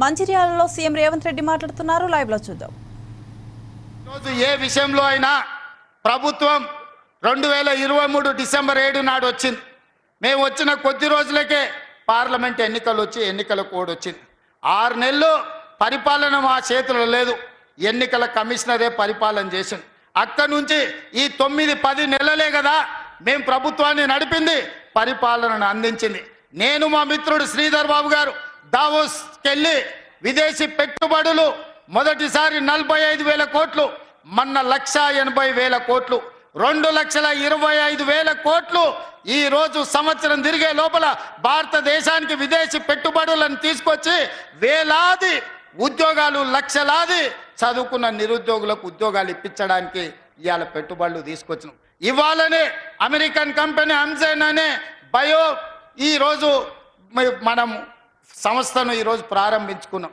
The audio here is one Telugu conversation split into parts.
మంచిర్యాలలో సీఎం రేవంత్ రెడ్డి మాట్లాడుతున్నారు. లైవ్లో చూద్దాం. రోజు ఏ విషయంలో అయినా ప్రభుత్వం రెండు వేల ఇరవై మూడు డిసెంబర్ ఏడు నాడు వచ్చింది. మేము వచ్చిన కొద్ది రోజులకే పార్లమెంట్ ఎన్నికలు వచ్చి ఎన్నికల కోడ్ వచ్చింది. ఆరు నెలలు పరిపాలన మా చేతిలో లేదు. ఎన్నికల కమిషనరే పరిపాలన చేసింది అక్కడి నుంచి ఈ తొమ్మిది పది నెలలే కదా మేము ప్రభుత్వాన్ని నడిపింది పరిపాలనను అందించింది. నేను మా మిత్రుడు శ్రీధర్ బాబు గారు. దావోస్కెళ్ళి విదేశీ పెట్టుబడులు మొదటిసారి నలభై ఐదు వేల కోట్లు మొన్న లక్ష ఎనభై వేల కోట్లు రెండు లక్షల ఇరవై ఐదు వేల కోట్లు ఈ రోజు సంవత్సరం తిరిగే లోపల భారతదేశానికి విదేశీ పెట్టుబడులను తీసుకొచ్చి వేలాది ఉద్యోగాలు లక్షలాది చదువుకున్న నిరుద్యోగులకు ఉద్యోగాలు ఇప్పించడానికి ఇవాళ పెట్టుబడులు తీసుకొచ్చినాం. ఇవాళనే అమెరికన్ కంపెనీ అంజన్ అనే బయో ఈరోజు మనం సంస్థను ఈరోజు ప్రారంభించుకున్నాం.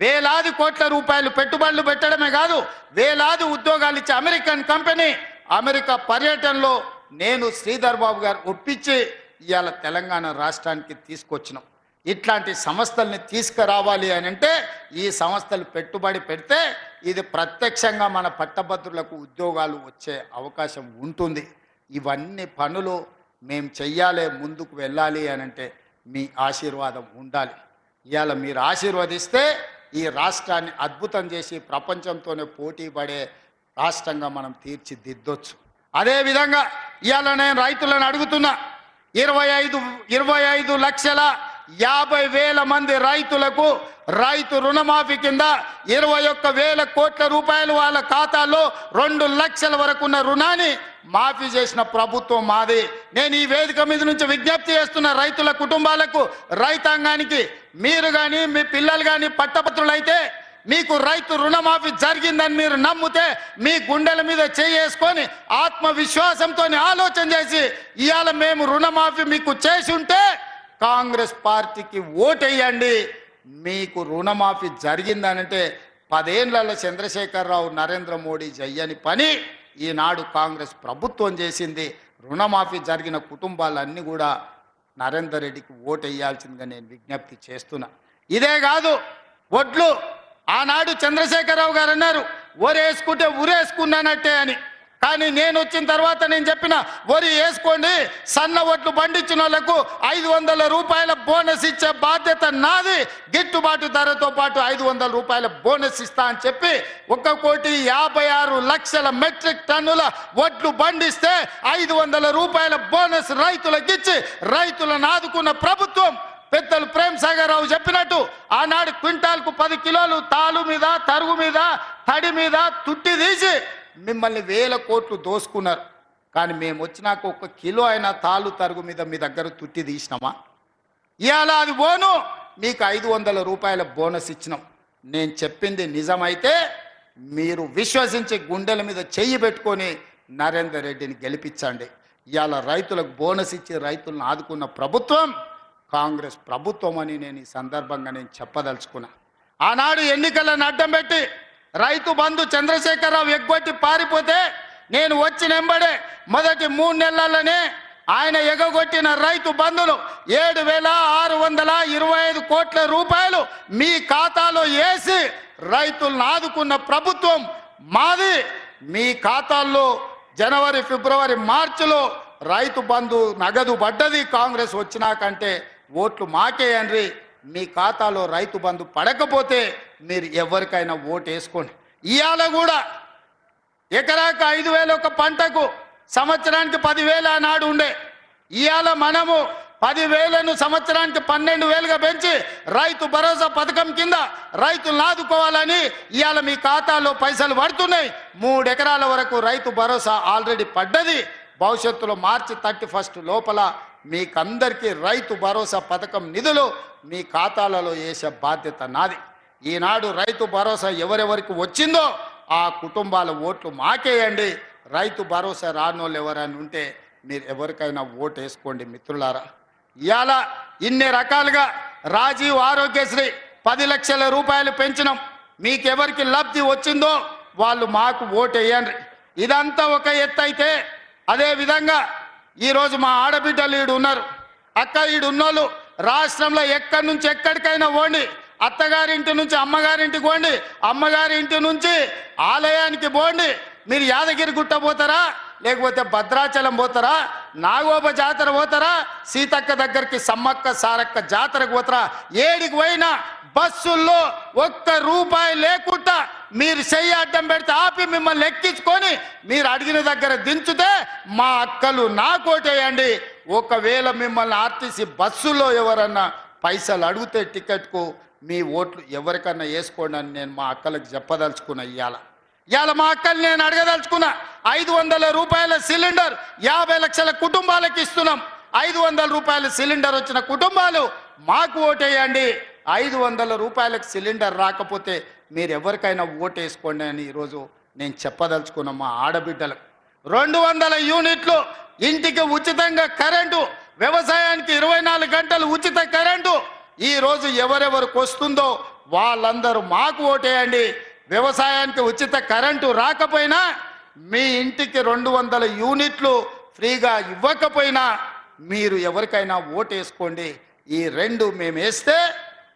వేలాది కోట్ల రూపాయలు పెట్టుబడులు పెట్టడమే కాదు వేలాది ఉద్యోగాలు ఇచ్చే అమెరికన్ కంపెనీ అమెరికా పర్యటనలో నేను శ్రీధర్ బాబు గారు ఒప్పించి ఇవాళ తెలంగాణ రాష్ట్రానికి తీసుకొచ్చినాం. ఇట్లాంటి సంస్థల్ని తీసుకురావాలి అని అంటే ఈ సంస్థలు పెట్టుబడి పెడితే ఇది ప్రత్యక్షంగా మన పట్టభద్రులకు ఉద్యోగాలు వచ్చే అవకాశం ఉంటుంది. ఇవన్నీ పనులు మేము చెయ్యాలి ముందుకు వెళ్ళాలి అని అంటే మీ ఆశీర్వాదం ఉండాలి. ఇవాళ మీరు ఆశీర్వదిస్తే ఈ రాష్ట్రాన్ని అద్భుతం చేసి ప్రపంచంతోనే పోటీ పడే రాష్ట్రంగా మనం తీర్చిదిద్దొచ్చు. అదేవిధంగా ఇవాళ నేను రైతులను అడుగుతున్నా. ఇరవై ఐదు ఇరవై ఐదు లక్షల యాభై వేల మంది రైతులకు రైతు రుణమాఫీ కింద ఇరవై ఒక్క వేల కోట్ల రూపాయలు వాళ్ళ ఖాతాలో రెండు లక్షల వరకు ఉన్న రుణాన్ని మాఫీ చేసిన ప్రభుత్వం మాది. నేను ఈ వేదిక మీద నుంచి విజ్ఞప్తి చేస్తున్న రైతుల కుటుంబాలకు రైతాంగానికి మీరు కానీ మీ పిల్లలు కానీ పట్టభద్రులైతే మీకు రైతు రుణమాఫీ జరిగిందని మీరు నమ్మితే మీ గుండెల మీద చేసుకొని ఆత్మవిశ్వాసంతో ఆలోచన చేసి ఇవాళ మేము రుణమాఫీ మీకు చేసి ఉంటే కాంగ్రెస్ పార్టీకి ఓటేయండి. మీకు రుణమాఫీ జరిగిందనంటే పదేళ్ళలో చంద్రశేఖరరావు నరేంద్ర మోడీ చెయ్యని పని ఈనాడు కాంగ్రెస్ ప్రభుత్వం చేసింది రుణమాఫీ జరిగిన కుటుంబాలన్నీ కూడా నరేందర్ రెడ్డికి ఓటు వేయాల్సిందిగా నేను విజ్ఞప్తి చేస్తున్నా. ఇదే కాదు ఒడ్లు ఆనాడు చంద్రశేఖరరావు గారు అన్నారు ఊరేసుకుంటే ఉరేసుకున్నానట్టే అని. కానీ నేను వచ్చిన తర్వాత నేను చెప్పిన వరి వేసుకోండి సన్న ఒట్లు పండించిన వాళ్ళకు ఐదు వందల రూపాయల బోనస్ ఇచ్చే బాధ్యత నాది. గిట్టుబాటు ధరతో పాటు ఐదు వందల రూపాయల బోనస్ ఇస్తా అని చెప్పి ఒక కోటి యాభై ఆరు లక్షల మెట్రిక్ టన్నుల ఒడ్లు పండిస్తే ఐదు వందల రూపాయల బోనస్ రైతులకిచ్చి రైతులను ఆదుకున్న ప్రభుత్వం పెద్దలు ప్రేమ్ సాగర్ రావు చెప్పినట్టు ఆనాడు క్వింటాల్కు పది కిలోలు తాలు మీద తరుగు మీద తడి మీద తుట్టి తీసి మిమ్మల్ని వేల కోట్లు దోసుకున్నారు. కానీ మేము వచ్చినాక ఒక కిలో అయినా తాళ్ళు తరుగు మీద మీ దగ్గర తుట్టి తీసినామా? ఇవాళ అది బోను మీకు ఐదు వందల రూపాయల బోనస్ ఇచ్చినాం. నేను చెప్పింది నిజమైతే మీరు విశ్వసించి గుండెల మీద చెయ్యి పెట్టుకొని నరేందర్ రెడ్డిని గెలిపించండి. ఇవాళ రైతులకు బోనస్ ఇచ్చి రైతులను ఆదుకున్న ప్రభుత్వం కాంగ్రెస్ ప్రభుత్వం అని నేను ఈ సందర్భంగా నేను చెప్పదలుచుకున్నా. ఆనాడు ఎన్నికలను అడ్డం పెట్టి రైతు బంధు చంద్రశేఖరరావు ఎగ్గొట్టి పారిపోతే నేను వచ్చి నెంబడే మొదటి మూడు నెలలనే ఆయన ఎగగొట్టిన రైతు బంధులు ఏడు వేల ఆరు వందల ఇరవై ఐదు కోట్ల రూపాయలు మీ ఖాతాలో వేసి రైతులను ఆదుకున్న ప్రభుత్వం మాది. మీ ఖాతాల్లో జనవరి ఫిబ్రవరి మార్చిలో రైతు బంధు నగదు పడ్డది. కాంగ్రెస్ వచ్చినాకంటే ఓట్లు మాకేయండి మీ ఖాతాలో రైతు బంధు పడకపోతే మీరు ఎవరికైనా ఓటు వేసుకోండి. ఇవాళ కూడా ఎకరాకు ఐదు వేల ఒక పంటకు సంవత్సరానికి పదివేల నాడు ఉండే. ఇవాళ మనము పదివేలను సంవత్సరానికి పన్నెండు వేలుగా పెంచి రైతు భరోసా పథకం కింద రైతులను ఆదుకోవాలని ఇవాళ మీ ఖాతాలో పైసలు పడుతున్నాయి. మూడు ఎకరాల వరకు రైతు భరోసా ఆల్రెడీ పడ్డది. భవిష్యత్తులో మార్చి థర్టీ ఫస్ట్ లోపల మీకందరికీ రైతు భరోసా పథకం నిధులు మీ ఖాతాలలో వేసే బాధ్యత నాది. ఈనాడు రైతు భరోసా ఎవరెవరికి వచ్చిందో ఆ కుటుంబాల ఓట్లు మాకేయండి రైతు భరోసా రానోళ్ళు ఎవరైనా ఉంటే మీరు ఎవరికైనా ఓటు వేసుకోండి మిత్రులారా. ఇవాళ ఇన్ని రకాలుగా రాజీవ్ ఆరోగ్యశ్రీ పది లక్షల రూపాయలు పెంచినాం. మీకెవరికి లబ్ధి వచ్చిందో వాళ్ళు మాకు ఓటు వేయండి. ఇదంతా ఒక ఎత్తు అయితే అదేవిధంగా ఈరోజు మా ఆడబిడ్డలు ఈడు ఉన్నారు. అక్క ఈడు ఉన్నోళ్ళు రాష్ట్రంలో ఎక్కడి నుంచి ఎక్కడికైనా పోండి. అత్తగారింటి నుంచి అమ్మగారింటికి పోండి. అమ్మగారి ఇంటి నుంచి ఆలయానికి పోండి. మీరు యాదగిరి గుట్ట పోతారా? లేకపోతే భద్రాచలం పోతారా? నాగోప జాతర పోతారా? సీతక్క దగ్గరికి సమ్మక్క సారక్క జాతరకు పోతారా? ఏడికి పోయినా బస్సుల్లో ఒక్క రూపాయి లేకుండా మీరు చెయ్యి అడ్డం పెడితే ఆపి మిమ్మల్ని ఎక్కించుకొని మీరు అడిగిన దగ్గర దించితే మా అక్కలు నాకోటేయండి ఒకవేళ మిమ్మల్ని ఆర్టీసీ బస్సులో ఎవరన్నా పైసలు అడిగితే టికెట్కు మీ ఓట్లు ఎవరికన్నా వేసుకోండి అని నేను మా అక్కలకు చెప్పదలుచుకున్నా ఇవాళ ఇవాళ మా అక్కలు నేను అడగదలుచుకున్నా. ఐదు వందల రూపాయల సిలిండర్ యాభై లక్షల కుటుంబాలకు ఇస్తున్నాం. ఐదు వందల రూపాయల సిలిండర్ వచ్చిన కుటుంబాలు మాకు ఓటేయండి. ఐదు వందల రూపాయలకు సిలిండర్ రాకపోతే మీరు ఎవరికైనా ఓటేసుకోండి అని ఈరోజు నేను చెప్పదలుచుకున్న మా ఆడబిడ్డలకు. రెండు వందల యూనిట్లు ఇంటికి ఉచితంగా కరెంటు వ్యవసాయానికి ఇరవై నాలుగు గంటలు ఉచిత కరెంటు. ఈరోజు ఎవరెవరికి వస్తుందో వాళ్ళందరూ మాకు ఓటేయండి. వ్యవసాయానికి ఉచిత కరెంటు రాకపోయినా మీ ఇంటికి రెండు వందల యూనిట్లు ఫ్రీగా ఇవ్వకపోయినా మీరు ఎవరికైనా ఓటేసుకోండి. ఈ రెండు మేము వేస్తే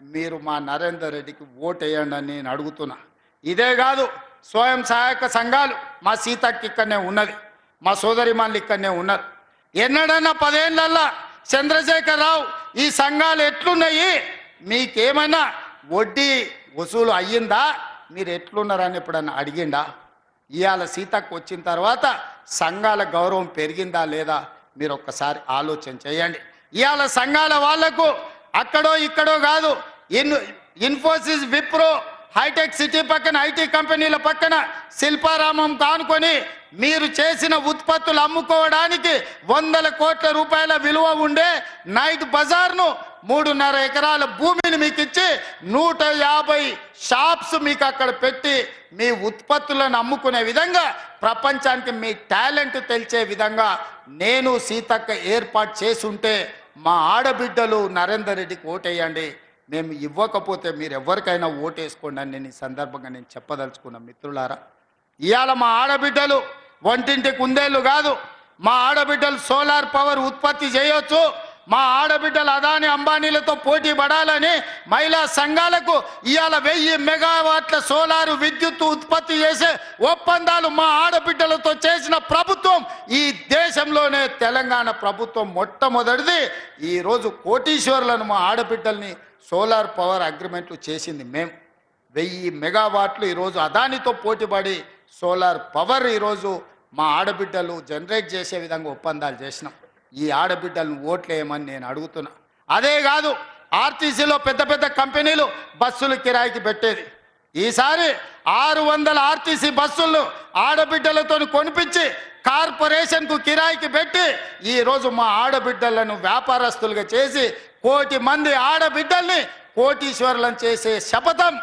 మీరు మా నరేందర్ రెడ్డికి ఓటేయండి అని నేను అడుగుతున్నా. ఇదే కాదు స్వయం సహాయక సంఘాలు మా సీతకి ఇక్కడనే ఉన్నది మా సోదరిమాన్లు ఇక్కడనే ఉన్నారు ఎన్నడన్నా పదేళ్ళల్లా చంద్రశేఖర్ రావు ఈ సంఘాలు ఎట్లున్నాయి? మీకేమైనా వడ్డీ వసూలు అయ్యిందా? మీరు ఎట్లున్నారని ఎప్పుడన్నా అడిగిండా? ఇవాళ సీతకు వచ్చిన తర్వాత సంఘాల గౌరవం పెరిగిందా లేదా? మీరు ఒక్కసారి ఆలోచన చేయండి. ఇవాళ సంఘాల వాళ్ళకు అక్కడో ఇక్కడో కాదు. In Infosys Wipro Hitech City పక్కన ఐటీ కంపెనీల పక్కన శిల్పారామం కానుకొని మీరు చేసిన ఉత్పత్తులు అమ్ముకోవడానికి వందల కోట్ల రూపాయల విలువ ఉండే నైట్ బజార్ను మూడున్నర ఎకరాల భూమిని మీకు ఇచ్చి నూట యాభై షాప్స్ మీకు అక్కడ పెట్టి మీ ఉత్పత్తులను అమ్ముకునే విధంగా ప్రపంచానికి మీ టాలెంట్ తెలిసే విధంగా నేను సీతక్క ఏర్పాటు చేసి ఉంటే మా ఆడబిడ్డలు నరేందర్ రెడ్డికి ఓటేయండి. మేము ఇవ్వకపోతే మీరు ఎవరికైనా ఓటేసుకోండి అని నేను ఈ సందర్భంగా నేను చెప్పదలుచుకున్నా మిత్రులారా. ఇవాళ మా ఆడబిడ్డలు వంటింటి కుందేళ్ళు కాదు. మా ఆడబిడ్డలు సోలార్ పవర్ ఉత్పత్తి చేయొచ్చు. మా ఆడబిడ్డలు అదాని అంబానీలతో పోటీ పడాలని మహిళా సంఘాలకు ఇవాళ వెయ్యి మెగావాట్ల సోలారు విద్యుత్ ఉత్పత్తి చేసే ఒప్పందాలు మా ఆడబిడ్డలతో చేసిన ప్రభుత్వం ఈ దేశంలోనే తెలంగాణ ప్రభుత్వం మొట్టమొదటిది. ఈరోజు కోటీశ్వరులను మా ఆడబిడ్డల్ని సోలార్ పవర్ అగ్రిమెంట్లు చేసింది మేము వెయ్యి మెగావాట్లు ఈరోజు అదానితో పోటీపడి సోలార్ పవర్ ఈరోజు మా ఆడబిడ్డలు జనరేట్ చేసే విధంగా ఒప్పందాలు చేసినాం. ఈ ఆడబిడ్డలను ఓట్లేయమని నేను అడుగుతున్నా. అదే కాదు ఆర్టీసీలో పెద్ద పెద్ద కంపెనీలు బస్సులు కిరాయికి పెట్టేది. ఈసారి ఆరు వందల ఆర్టీసీ బస్సులను ఆడబిడ్డలతో కొనిపించి కార్పొరేషన్కు కిరాయికి పెట్టి ఈరోజు మా ఆడబిడ్డలను వ్యాపారస్తులుగా చేసి కోటి మంది ఆడబిడ్డల్ని కోటీశ్వరులను చేసే శపథం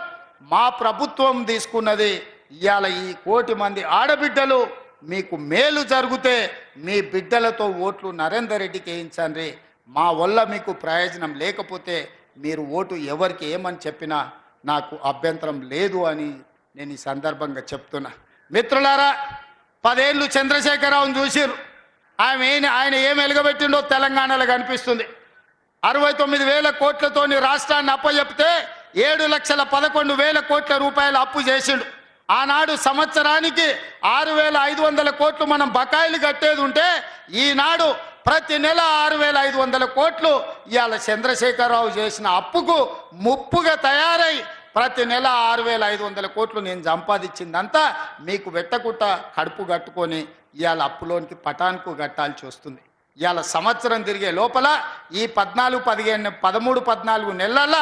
మా ప్రభుత్వం తీసుకున్నది. ఇవాళ ఈ కోటి మంది ఆడబిడ్డలు మీకు మేలు జరిగితే మీ బిడ్డలతో ఓట్లు నరేందర్ రెడ్డికి వేయించండి మా వల్ల మీకు ప్రయోజనం లేకపోతే మీరు ఓటు ఎవరికి ఏమని చెప్పినా నాకు అభ్యంతరం లేదు అని నేను ఈ సందర్భంగా చెప్తున్నా. మిత్రులారా పదేళ్ళు చంద్రశేఖరరావును చూసిరు ఆయన ఏం- ఆయన ఏం వెలగబెట్టిండో తెలంగాణలో కనిపిస్తుంది. అరవై తొమ్మిది వేల కోట్లతోని రాష్ట్రాన్ని అప్పచెప్తే ఏడు లక్షల పదకొండు వేల కోట్ల రూపాయలు అప్పు చేసిండు. ఆనాడు సంవత్సరానికి ఆరు వేల ఐదు వందల కోట్లు మనం బకాయిలు కట్టేది ఉంటే ఈనాడు ప్రతి నెల ఆరు వేల ఐదు వందల కోట్లు ఇవాళ చంద్రశేఖరరావు చేసిన అప్పుకు ముప్పుగా తయారై ప్రతి నెల ఆరు వేల ఐదు వందల కోట్లు నేను సంపాదించిందంతా మీకు వెట్టకుట్ట కడుపు కట్టుకొని ఇవాళ అప్పులోనికి పటాన్కు కట్టాల్సి వస్తుంది. ఇవాళ సంవత్సరం తిరిగే లోపల ఈ పద్నాలుగు పదిహేను పదమూడు పద్నాలుగు నెలల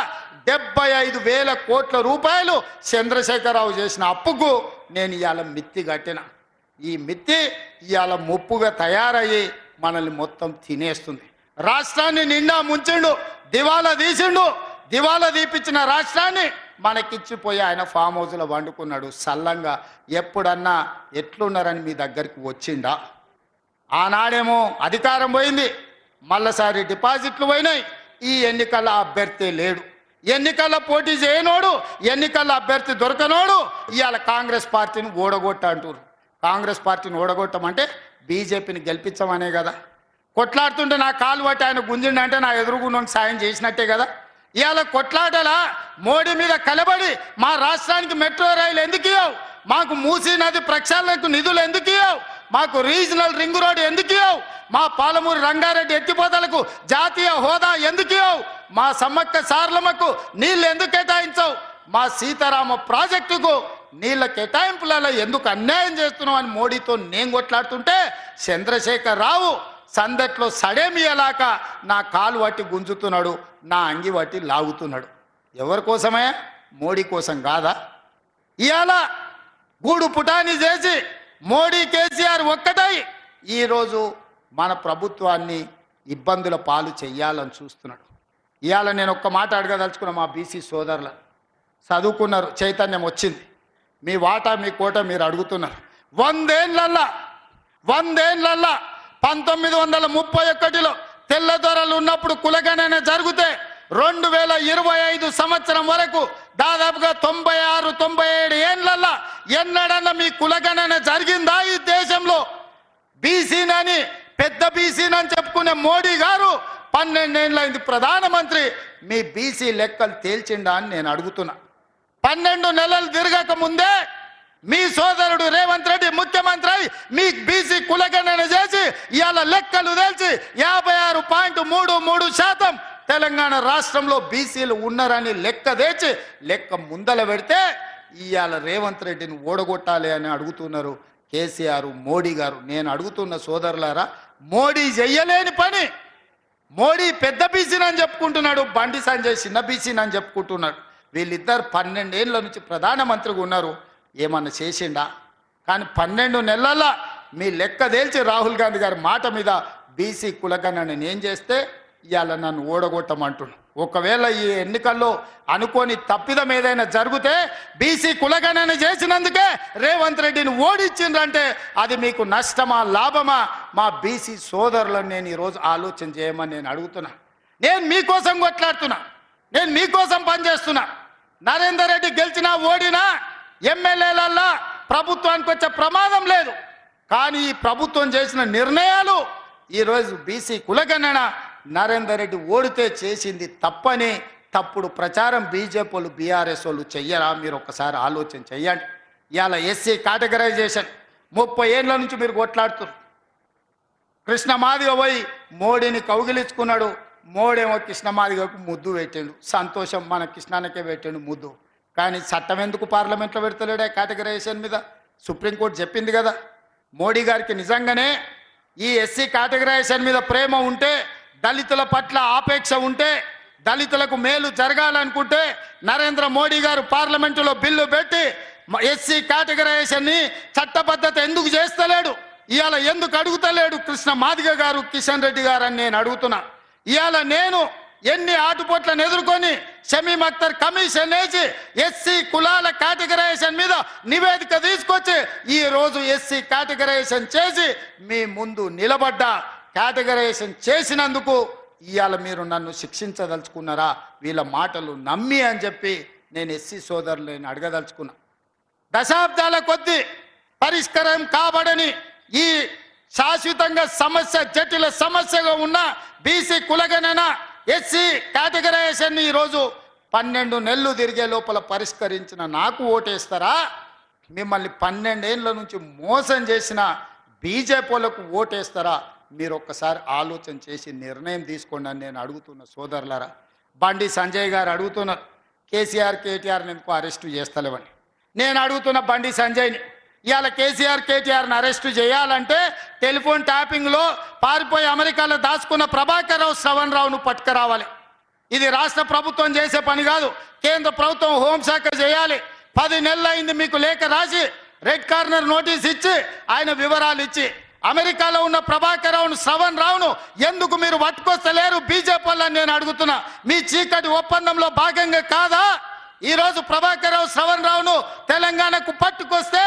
డెబ్బై ఐదు వేల కోట్ల రూపాయలు చంద్రశేఖరరావు చేసిన అప్పుకు నేను ఇవాళ మిత్తి కట్టిన. ఈ మిత్తి ఇవాళ ముప్పుగా తయారయ్యి మనల్ని మొత్తం తినేస్తుంది. రాష్ట్రాన్ని నిండా ముంచిండు దివాలా తీసిండు దివాలా తీపిచ్చిన రాష్ట్రాన్ని మనకిచ్చిపోయి ఆయన ఫామ్ హౌస్లో వండుకున్నాడు. సల్లంగా ఎప్పుడన్నా ఎట్లున్నారని మీ దగ్గరికి వచ్చిండా? ఆనాడేమో అధికారం పోయింది మళ్ళసారి డిపాజిట్లు పోయినాయి ఈ ఎన్నికల అభ్యర్థి లేడు. ఎన్నికల్లో పోటీ చేయనోడు ఎన్నికల అభ్యర్థి దొరకనోడు ఇవాళ కాంగ్రెస్ పార్టీని ఓడగొట్ట అంటారు కాంగ్రెస్ పార్టీని ఓడగొట్టమంటే బీజేపీని గెలిపించమనే కదా. కొట్లాడుతుంటే నా కాలు పట్టి ఆయన గుంజిండంటే నా ఎదురుగుండని సాయం చేసినట్టే కదా. ఇవాళ కొట్లాటలా మోడీ మీద కలబడి మా రాష్ట్రానికి మెట్రో రైలు ఎందుకు ఇవ్వవు మాకు మూసీ నది ప్రక్షాళనకు నిధులు ఎందుకు ఇవ్వవు మాకు రీజనల్ రింగ్ రోడ్ ఎందుకు ఇవ్వవు మా పాలమూరు రంగారెడ్డి ఎత్తిపోతలకు జాతీయ హోదా ఎందుకు ఇవ్వవు మా సమ్మక్క సార్లమ్మకు నీళ్ళు ఎందుకు కేటాయించవు? మా సీతారామ ప్రాజెక్టుకు నీళ్ళ కేటాయింపులలో ఎందుకు అన్యాయం చేస్తున్నావు అని మోడీతో నేను కొట్లాడుతుంటే చంద్రశేఖర్ రావు సందట్లో సడేమియలాక నా కాలు వాటి గుంజుతున్నాడు నా అంగి వాటి లాగుతున్నాడు. ఎవరి కోసమే? మోడీ కోసం కాదా? ఇవాళ గూడు పుటాని చేసి మోడీ కేసీఆర్ ఒక్కటై ఈరోజు మన ప్రభుత్వాన్ని ఇబ్బందుల పాలు చెయ్యాలని చూస్తున్నాడు. ఇవాళ నేను ఒక్క మాట అడగదలుచుకున్న మా బీసీ సోదరుల చదువుకున్నారు చైతన్యం వచ్చింది. మీ వాటా మీ కోట మీరు అడుగుతున్నారు. వందేళ్ళల్లా వందేళ్ళల్లా పంతొమ్మిది వందల ముప్పై ఒకటిలో తెల్లదొరలు ఉన్నప్పుడు కులగణన జరిగితే రెండు వేల ఇరవై ఐదు సంవత్సరం వరకు దాదాపుగా తొంభై ఆరు తొంభై ఏడు ఏళ్ళల్లా ఎన్నడన్నా మీ కులగణన జరిగిందా ఈ దేశంలో? బీసీనని పెద్ద బీసీనని చెప్పుకునే మోడీ గారు పన్నెండేళ్ళైంది ప్రధానమంత్రి. మీ బీసీ లెక్కలు తేల్చిండా అని నేను అడుగుతున్నా. పన్నెండు నెలలు తిరగక ముందే మీ సోదరుడు రేవంత్ రెడ్డి ముఖ్యమంత్రి అయి మీ బీసీ కులగణన చేసి ఇవాళ లెక్కలు తెలిసి యాభై ఆరు పాయింట్ మూడు మూడు శాతం తెలంగాణ రాష్ట్రంలో బీసీలు ఉన్నారని లెక్క తెచ్చి లెక్క ముందల పెడితే ఇవాళ రేవంత్ రెడ్డిని ఓడగొట్టాలి అని అడుగుతున్నారు కేసీఆర్ మోడీ గారు. నేను అడుగుతున్న సోదరులారా మోడీ చెయ్యలేని పని. మోడీ పెద్ద బీసీని అని చెప్పుకుంటున్నాడు బండి సంజయ్ చిన్న బీసీని అని చెప్పుకుంటున్నాడు. వీళ్ళిద్దరు పన్నెండేళ్ళ నుంచి ప్రధానమంత్రిగా ఉన్నారు. ఏమన్నా చేసిండా? కానీ పన్నెండు నెలల మీ లెక్క తేల్చి రాహుల్ గాంధీ గారి మాట మీద బీసీ కులగణన నేను చేస్తే ఇవాళ నన్ను ఓడగొట్టమంటున్నాను ఒకవేళ ఈ ఎన్నికల్లో అనుకోని తప్పిదం ఏదైనా జరిగితే బీసీ కులగణన చేసినందుకే రేవంత్ రెడ్డిని ఓడించిండ్రంటే అది మీకు నష్టమా లాభమా? మా బీసీ సోదరులను నేను ఈరోజు ఆలోచన చేయమని నేను అడుగుతున్నా. నేను మీకోసం కొట్లాడుతున్నా. నేను మీకోసం పనిచేస్తున్నా. నరేందర్ రెడ్డి గెలిచినా ఓడినా ఎమ్మెల్యేలల్లా ప్రభుత్వానికి వచ్చే ప్రమాదం లేదు. కానీ ఈ ప్రభుత్వం చేసిన నిర్ణయాలు ఈరోజు బీసీ కులగణన నరేందర్ రెడ్డి ఓడితే చేసింది తప్పని తప్పుడు ప్రచారం బీజేపీలు బీఆర్ఎస్ వాళ్ళు చెయ్యరా? మీరు ఒక్కసారి ఆలోచన చెయ్యండి. ఇవాళ ఎస్సీ కేటగరైజేషన్. ముప్పై ఏళ్ళ నుంచి మీరు కొట్లాడుతున్నారు. కృష్ణ పోయి మోడీని కౌగిలించుకున్నాడు. మోడేమో కృష్ణ ముద్దు పెట్టాడు. సంతోషం మన కృష్ణానికే పెట్టాడు ముద్దు. కానీ చట్టం ఎందుకు పార్లమెంట్లో పెడతలేడే కేటగరైజేషన్ మీద? సుప్రీంకోర్టు చెప్పింది కదా. మోడీ గారికి నిజంగానే ఈ ఎస్సీ కేటగరైజేషన్ మీద ప్రేమ ఉంటే దళితుల పట్ల ఆపేక్ష ఉంటే దళితులకు మేలు జరగాలనుకుంటే నరేంద్ర మోడీ గారు పార్లమెంటులో బిల్లు పెట్టి ఎస్సీ కేటగరైజేషన్ని చట్టబద్ధత ఎందుకు చేస్తలేడు? ఇవాళ ఎందుకు అడుగుతలేడు కృష్ణ మాదిగ గారు కిషన్ రెడ్డి గారు అని నేను అడుగుతున్నా. ఇవాళ నేను ఎన్ని ఆటుపోట్లను ఎదుర్కొని షమీమ్ అఖ్తర్ కమిషన్ వేసి ఎస్సీ కులాల కేటగరైజేషన్ మీద నివేదిక తీసుకొచ్చి ఈ రోజు ఎస్సీ కేటగరైజేషన్ చేసి మీ ముందు నిలబడ్డా. కేటగరైజేషన్ చేసినందుకు ఇవాళ మీరు నన్ను శిక్షించదలుచుకున్నారా? వీళ్ళ మాటలు నమ్మి అని చెప్పి నేను ఎస్సీ సోదరులను అడగదలుచుకున్నా. దశాబ్దాల కొద్దీ పరిష్కారం కాబడని ఈ శాశ్వతంగా సమస్య జటిల సమస్యగా ఉన్న బీసీ కులగణన ఎస్సీ కేటగరైజేషన్ ఈరోజు పన్నెండు నెలలు తిరిగే లోపల పరిష్కరించిన నాకు ఓటేస్తారా? మిమ్మల్ని పన్నెండేళ్ళ నుంచి మోసం చేసిన బీజేపీలకు ఓటేస్తారా? మీరు ఒక్కసారి ఆలోచన చేసి నిర్ణయం తీసుకోండి అని నేను అడుగుతున్న సోదరులరా. బండి సంజయ్ గారు అడుగుతున్నారు కేసీఆర్ కేటీఆర్ని ఎందుకు అరెస్టు చేస్తలేవని. నేను అడుగుతున్న బండి సంజయ్ని ఇవాళ కేసీఆర్ కేటీఆర్ని అరెస్టు చేయాలంటే టెలిఫోన్ ట్యాపింగ్లో పారిపోయి అమెరికాలో దాచుకున్న ప్రభాకర్ రావు శ్రవణ్ రావును పట్టుకురావాలి. ఇది రాష్ట్ర ప్రభుత్వం చేసే పని కాదు కేంద్ర ప్రభుత్వం హోంశాఖ చేయాలి. పది నెలలైంది మీకు లేఖ రాసి రెడ్ కార్నర్ నోటీస్ ఇచ్చి ఆయన వివరాలు ఇచ్చి అమెరికాలో ఉన్న ప్రభాకర్ రావును శ్రవణ్ రావును ఎందుకు మీరు పట్టుకొస్తలేరు? బీజేపీ వాళ్ళని నేను అడుగుతున్నా. మీ చీకటి ఒప్పందంలో భాగంగా కాదా? ఈరోజు ప్రభాకర్ రావు శ్రవణ్ రావును తెలంగాణకు పట్టుకొస్తే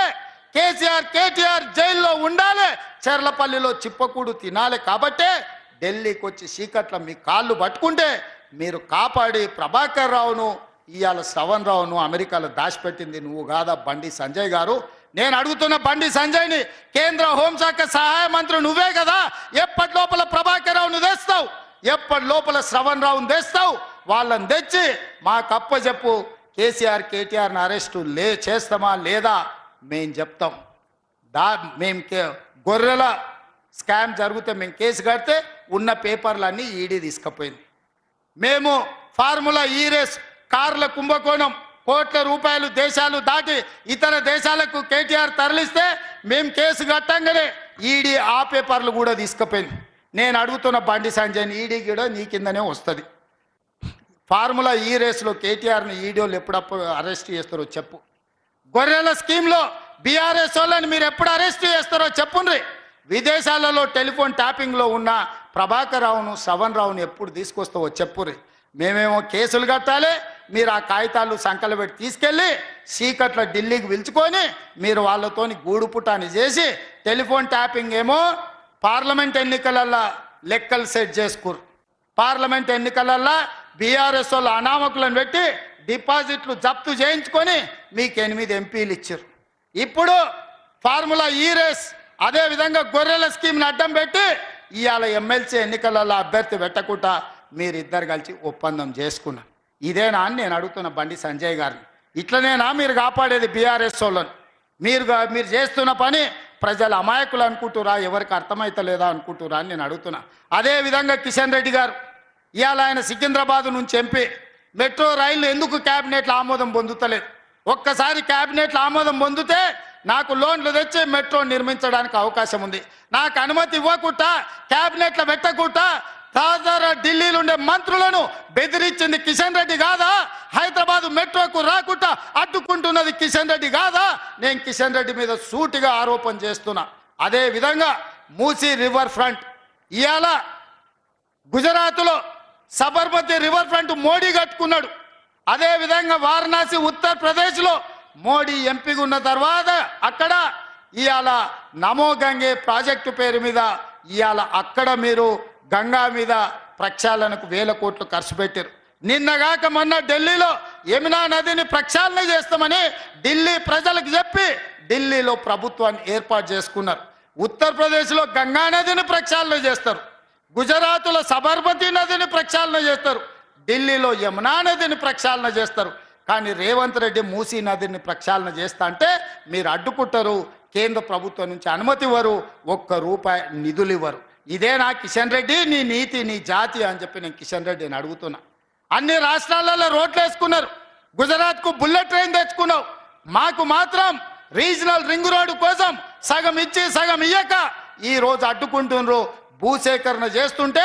కేసీఆర్ కేటీఆర్ జైల్లో ఉండాలి. చెర్లపల్లిలో చిప్పకూడు తినాలి కాబట్టే ఢిల్లీకి వచ్చి చీకట్ల మీ కాళ్ళు పట్టుకుంటే మీరు కాపాడి ప్రభాకర్ రావును ఇవాళ శ్రవణ్ రావును అమెరికాలో దాచిపెట్టింది నువ్వు కాదా బండి సంజయ్ గారు? నేను అడుగుతున్న బండి సంజయ్ని కేంద్ర హోంశాఖ సహాయ మంత్రి నువ్వే కదా. ఎప్పటి లోపల ప్రభాకర్ రావును తెస్తావు ఎప్పటి లోపల శ్రవణ్ రావును తెస్తావు వాళ్ళని తెచ్చి మా కప్ప చెప్పు కేసీఆర్ కేటీఆర్ని అరెస్టు లే చేస్తామా లేదా మేం చెప్తాం. దా మేము కే- గొర్రెల స్కామ్ జరిగితే మేము కేసు కడితే ఉన్న పేపర్లన్నీ ఈడీ తీసుకుపోయింది. మేము ఫార్ములా ఈ రేస్ కార్ల కుంభకోణం కోట్ల రూపాయలు దేశాలు దాటి ఇతర దేశాలకు కేటీఆర్ తరలిస్తే మేము కేసు కట్టంగానే ఈడీ ఆ పేపర్లు కూడా తీసుకుపోయింది. నేను అడుగుతున్న బండి సంజయ్ ఈడీ కూడా నీ కిందనే వస్తుంది. ఫార్ములా ఈ రేస్లో కేటీఆర్ని ఈడీలు ఎప్పుడప్పుడు అరెస్ట్ చేస్తారో చెప్పు. గొర్రెల స్కీమ్లో బీఆర్ఎస్ వాళ్ళని మీరు ఎప్పుడు అరెస్ట్ చేస్తారో చెప్పుండ్రి. విదేశాలలో టెలిఫోన్ ట్యాపింగ్లో ఉన్న ప్రభాకర్ రావును శ్రవణ్ రావును ఎప్పుడు తీసుకొస్తావో చెప్పుర్రి. మేమేమో కేసులు కట్టాలి మీరు ఆ కాగితాలు సంకలు పెట్టి తీసుకెళ్ళి సీకట్ల ఢిల్లీకి పిలుచుకొని మీరు వాళ్ళతోని గూడు పుటాని చేసి టెలిఫోన్ ట్యాపింగ్ ఏమో పార్లమెంట్ ఎన్నికలల్లో లెక్కలు సెట్ చేసుకురు పార్లమెంట్ ఎన్నికలల్లో బీఆర్ఎస్ వాళ్ళు అనామకులను పెట్టి డిపాజిట్లు జప్తు చేయించుకొని మీకు ఎనిమిది ఎంపీలు ఇచ్చారు ఇప్పుడు ఫార్ములా ఈ రేస్ అదే విధంగా గొర్రెల స్కీమ్ని అడ్డం పెట్టి ఇవాళ ఎమ్మెల్సీ ఎన్నికలలో అభ్యర్థి పెట్టకుండా మీరిద్దరు కలిసి ఒప్పందం చేసుకున్నారు. ఇదేనా అని నేను అడుగుతున్న బండి సంజయ్ గారిని. ఇట్లనేనా మీరు కాపాడేది బీఆర్ఎస్ వాళ్ళని? మీరు మీరు చేస్తున్న పని ప్రజల అమాయకులు అనుకుంటురా ఎవరికి అర్థమైతలేదా అనుకుంటురా అని నేను అడుగుతున్నా. అదే విధంగా కిషన్ రెడ్డి గారు ఇవాళ ఆయన సికింద్రాబాద్ నుంచి ఎంపీ. మెట్రో రైళ్ళు ఎందుకు క్యాబినెట్లో ఆమోదం పొందుతలేదు? ఒక్కసారి క్యాబినెట్లో ఆమోదం పొందితే నాకు లోన్లు తెచ్చి మెట్రో నిర్మించడానికి అవకాశం ఉంది. నాకు అనుమతి ఇవ్వకుండా క్యాబినెట్లో పెట్టకుండా తాజా ఢిల్లీలో ఉండే మంత్రులను బెదిరించింది కిషన్ రెడ్డి కాదా? హైదరాబాద్ మెట్రోకు రాకుండా అడ్డుకుంటున్నది కిషన్ రెడ్డి కాదా? నేను కిషన్ రెడ్డి మీద సూటిగా ఆరోపణ చేస్తున్నా. అదే విధంగా మూసీ రివర్ ఫ్రంట్. ఇవాళ గుజరాత్లో సబర్మతి రివర్ ఫ్రంట్ మోడీ కట్టుకున్నాడు. అదే విధంగా వారణాసి ఉత్తరప్రదేశ్లో మోడీ ఎంపీగా ఉన్న తర్వాత అక్కడ ఇవాళ నమో గంగే ప్రాజెక్టు పేరు మీద ఇవాళ అక్కడ మీరు గంగా మీద ప్రక్షాళనకు వేల కోట్లు ఖర్చు పెట్టారు. నిన్నగాక మొన్న ఢిల్లీలో యమునా నదిని ప్రక్షాళన చేస్తామని ఢిల్లీ ప్రజలకు చెప్పి ఢిల్లీలో ప్రభుత్వాన్ని ఏర్పాటు చేసుకున్నారు. ఉత్తరప్రదేశ్లో గంగా నదిని ప్రక్షాళన చేస్తారు. గుజరాత్లో సబర్మతి నదిని ప్రక్షాళన చేస్తారు. ఢిల్లీలో యమునా నదిని ప్రక్షాళన చేస్తారు. కానీ రేవంత్ రెడ్డి మూసీ నదిని ప్రక్షాళన చేస్తా అంటే మీరు అడ్డుకుంటారు. కేంద్ర ప్రభుత్వం నుంచి అనుమతి ఇవ్వరు. ఒక్క రూపాయి నిధులు ఇవ్వరు. ఇదే నా కిషన్ రెడ్డి నీ నీతి నీ జాతి అని చెప్పి నేను కిషన్ రెడ్డిని అడుగుతున్నా. అన్ని రాష్ట్రాలలో రోడ్లు వేసుకున్నారు. గుజరాత్కు బుల్లెట్ ట్రైన్ తెచ్చుకున్నావు. మాకు మాత్రం రీజనల్ రింగ్ రోడ్డు కోసం సగం ఇచ్చి సగం ఇయ్యక ఈ రోజు అడ్డుకుంటున్నారు భూసేకరణ చేస్తుంటే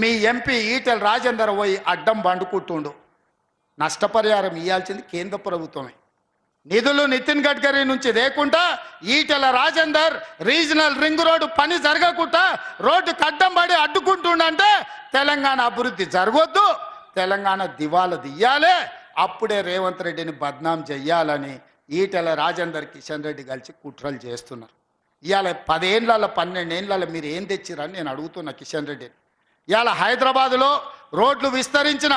మీ ఎంపీ ఈటెల రాజేందర్ పోయి అడ్డం బండుకుంటుండు. నష్టపరిహారం ఇవ్వాల్సింది కేంద్ర ప్రభుత్వమే. నిధులు నితిన్ గడ్కరీ నుంచి లేకుండా Etela Rajender regional ring road పని జరగకుండా రోడ్డు కడ్డం పడి అడ్డుకుంటుండంటే తెలంగాణ అభివృద్ధి జరగొద్దు. తెలంగాణ దివాలా దియ్యాలే. అప్పుడే రేవంత్ రెడ్డిని బద్నాం చెయ్యాలని ఈటెల రాజేందర్ కిషన్ రెడ్డి కలిసి కుట్రలు చేస్తున్నారు. ఇవాళ పదేళ్ళ పన్నెండేళ్ళ మీరు ఏం తెచ్చిరని నేను అడుగుతున్నా కిషన్ రెడ్డిని. ఇవాళ హైదరాబాదులో రోడ్లు విస్తరించిన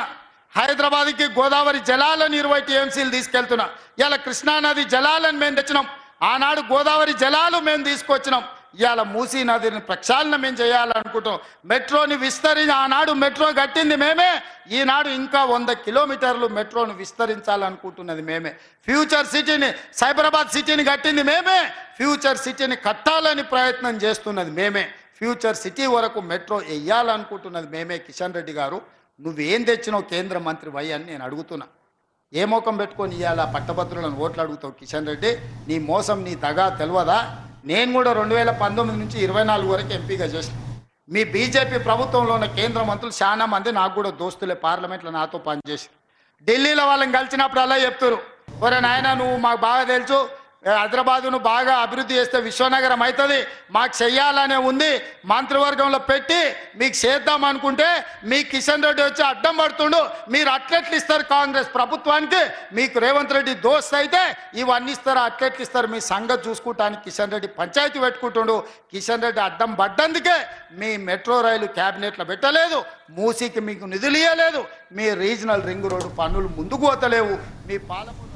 హైదరాబాద్కి గోదావరి జలాలను ఇరవై టీఎంసీలు తీసుకెళ్తున్నా. ఇవాళ కృష్ణానది జలాలను మేము తెచ్చినాం. ఆనాడు గోదావరి జలాలు మేము తీసుకొచ్చినాం. ఇవాళ మూసీ నదిని ప్రక్షాళన మేము చేయాలనుకుంటాం మెట్రోని విస్తరించి ఆనాడు మెట్రో కట్టింది మేమే. ఈనాడు ఇంకా వంద కిలోమీటర్లు మెట్రోను విస్తరించాలనుకుంటున్నది మేమే. ఫ్యూచర్ సిటీని సైబరాబాద్ సిటీని కట్టింది మేమే. ఫ్యూచర్ సిటీని కట్టాలని ప్రయత్నం చేస్తున్నది మేమే. ఫ్యూచర్ సిటీ వరకు మెట్రో వేయాలనుకుంటున్నది మేమే కిషన్ రెడ్డి గారు. నువ్వేం తెచ్చినావు కేంద్ర మంత్రి వై అని నేను అడుగుతున్నా. ఏ మోకం పెట్టుకొని ఇవాళ పట్టభద్రులను ఓట్లు అడుగుతావు కిషన్ రెడ్డి? నీ మోసం నీ తగా తెలియదా నేను కూడా రెండు వేల పంతొమ్మిది నుంచి ఇరవై నాలుగు వరకు ఎంపీగా చేసిన. మీ బీజేపీ ప్రభుత్వంలో ఉన్న కేంద్ర మంత్రులు చాలా మంది నాకు కూడా దోస్తులే పార్లమెంట్లో నాతో పనిచేసి ఢిల్లీలో వాళ్ళని కలిసినప్పుడు అలా చెప్తారు. ఒరే నాయన నువ్వు మాకు బాగా తెలుసు హైదరాబాదును బాగా అభివృద్ధి చేస్తే విశ్వనగరం అవుతుంది మాకు చెయ్యాలనే ఉంది. మంత్రివర్గంలో పెట్టి మీకు చేద్దాం అనుకుంటే మీ కిషన్ రెడ్డి వచ్చి అడ్డం పడుతుండు. మీరు అట్లెట్లు ఇస్తారు కాంగ్రెస్ ప్రభుత్వానికి. మీకు రేవంత్ రెడ్డి దోస్త్ అయితే ఇవన్నీ ఇస్తారు అట్లెట్లు ఇస్తారు. మీ సంగతి చూసుకుంటానికి కిషన్ రెడ్డి పంచాయతీ పెట్టుకుంటుండు. కిషన్ రెడ్డి అడ్డం పడ్డందుకే మీ మెట్రో రైలు క్యాబినెట్లో పెట్టలేదు. మూసీకి మీకు నిధులు ఇవ్వలేదు మీ రీజనల్ రింగ్ రోడ్డు పనులు ముందుకు పోతలేవు. మీ పాలమూరు